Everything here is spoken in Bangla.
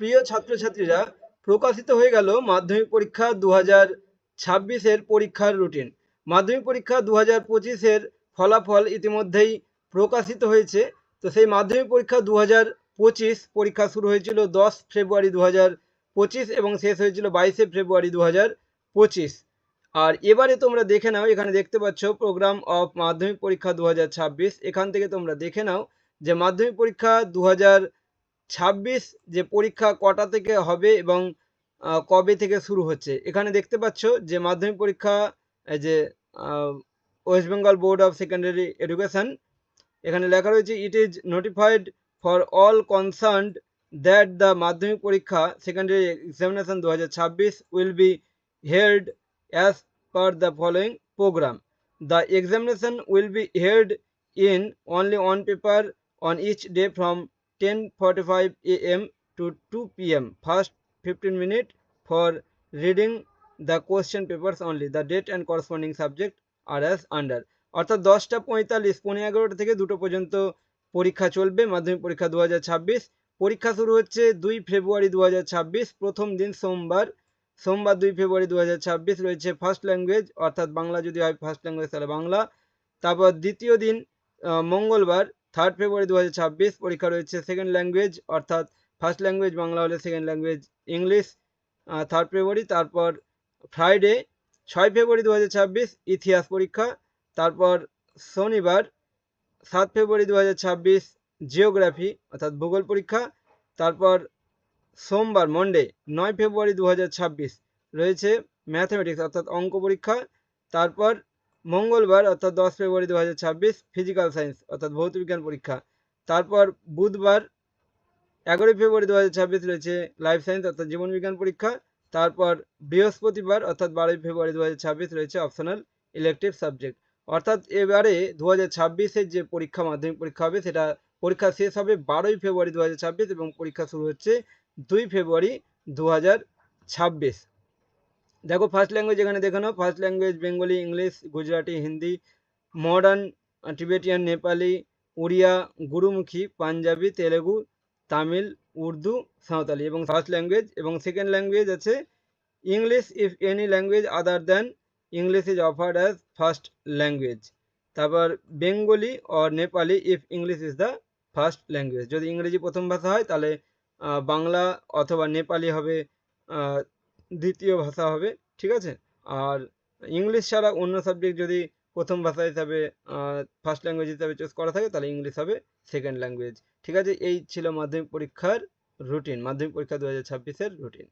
প্রিয় ছাত্রছাত্রীরা, প্রকাশিত হয়ে গেল মাধ্যমিক পরীক্ষা দু হাজার ছাব্বিশের পরীক্ষার রুটিন। মাধ্যমিক পরীক্ষা দু হাজার পঁচিশের ফলাফল ইতিমধ্যেই প্রকাশিত হয়েছে। তো সেই মাধ্যমিক পরীক্ষা দু হাজার পঁচিশ পরীক্ষা শুরু হয়েছিল দশ ফেব্রুয়ারি দু হাজার পঁচিশ এবং শেষ হয়েছিল বাইশে ফেব্রুয়ারি দু হাজার পঁচিশ। আর এবারে তোমরা দেখে নাও, এখানে দেখতে পাচ্ছ প্রোগ্রাম অফ মাধ্যমিক পরীক্ষা দু হাজার ছাব্বিশ। এখান থেকে তোমরা দেখে নাও যে মাধ্যমিক পরীক্ষা দু হাজার ছাব্বিশ যে পরীক্ষা কটা থেকে হবে এবং কবে থেকে শুরু হচ্ছে? এখানে দেখতে পাচ্ছ যে মাধ্যমিক পরীক্ষা যে West Bengal board of secondary education, এখানে লেখা রয়েছে, it is notified for all concerned that the Madhyamik পরীক্ষা সেকেন্ডারি এক্সামিনেশন দু হাজার ছাব্বিশ will be held as per the following programme. The examination will be held in only one paper on each day from 10:45 a.m. to 2 p.m. First 15 minute for reading the question papers only. The date and corresponding subject are as under. অর্থাৎ দশটা পঁয়তাল্লিশ পনেরো এগারোটা থেকে দুটো পর্যন্ত পরীক্ষা চলবে, মাধ্যমিক পরীক্ষা দু হাজার ছাব্বিশ পরীক্ষা শুরু হচ্ছে দুই ফেব্রুয়ারি দু হাজার ছাব্বিশ, প্রথম দিন সোমবার সোমবার দুই ফেব্রুয়ারি দু হাজার ছাব্বিশ রয়েছে ফার্স্ট ল্যাঙ্গুয়েজ অর্থাৎ বাংলা যদি হয় ফার্স্ট ল্যাঙ্গুয়েজ তাহলে বাংলা তারপর দ্বিতীয় দিন মঙ্গলবার থার্ড ফেব্রুয়ারি দু হাজার ছাব্বিশ, পরীক্ষা রয়েছে সেকেন্ড ল্যাঙ্গুয়েজ অর্থাৎ ফার্স্ট ল্যাঙ্গুয়েজ বাংলা হলে second language English third February তারপর ফ্রাইডে ছয় ফেব্রুয়ারি দু হাজার ছাব্বিশ, ইতিহাস পরীক্ষা। তারপর শনিবার, সাত ফেব্রুয়ারি দু হাজার ছাব্বিশ জিওগ্রাফি অর্থাৎ ভূগোল পরীক্ষা। তারপর সোমবার মন্ডে নয় ফেব্রুয়ারি দু হাজার ছাব্বিশ, রয়েছে ম্যাথমেটিক্স অর্থাৎ অঙ্ক পরীক্ষা। তারপর মঙ্গলবার, অর্থাৎ দশ ফেব্রুয়ারি দু হাজার ছাব্বিশ ফিজিক্যাল সায়েন্স অর্থাৎ ভৌতবিজ্ঞান পরীক্ষা। তারপর বুধবার, এগারোই ফেব্রুয়ারি দু হাজার ছাব্বিশ রয়েছে লাইফ সায়েন্স অর্থাৎ জীবনবিজ্ঞান পরীক্ষা। তারপর বৃহস্পতিবার, অর্থাৎ বারোই ফেব্রুয়ারি দু হাজার ছাব্বিশ রয়েছে অপশনাল ইলেকটিভ সাবজেক্ট অর্থাৎ এবারে দু হাজার যে পরীক্ষা, মাধ্যমিক পরীক্ষা হবে, সেটা পরীক্ষা শেষ হবে বারোই ফেব্রুয়ারি দু হাজার ছাব্বিশ এবং পরীক্ষা শুরু হচ্ছে দুই ফেব্রুয়ারি দু হাজার ছাব্বিশ। দেখো ফার্স্ট ল্যাঙ্গুয়েজ এখানে দেখে নাও। First language Bengali English Gujarati Hindi modern Tibetan Nepali Oriya Gurmukhi Punjabi Telugu Tamil Urdu Santali এবং ফার্স্ট ল্যাঙ্গুয়েজ এবং সেকেন্ড ল্যাঙ্গুয়েজ আছে English if any language other than English is offered as first language তারপর Bengali or Nepali if English is the first language যদি ইংরেজি প্রথম ভাষা হয়, তাহলে বাংলা অথবা নেপালি হবে দ্বিতীয় ভাষা হবে, ঠিক আছে? আর ইংলিশ ছাড়া অন্য সাবজেক্ট যদি প্রথম ভাষা হিসাবে ফার্স্ট ল্যাঙ্গুয়েজ হিসাবে চুজ করা থাকে, তাহলে ইংলিশ হবে সেকেন্ড ল্যাঙ্গুয়েজ ঠিক আছে? এই ছিল মাধ্যমিক পরীক্ষার রুটিন মাধ্যমিক পরীক্ষা দু হাজার ছাব্বিশের রুটিন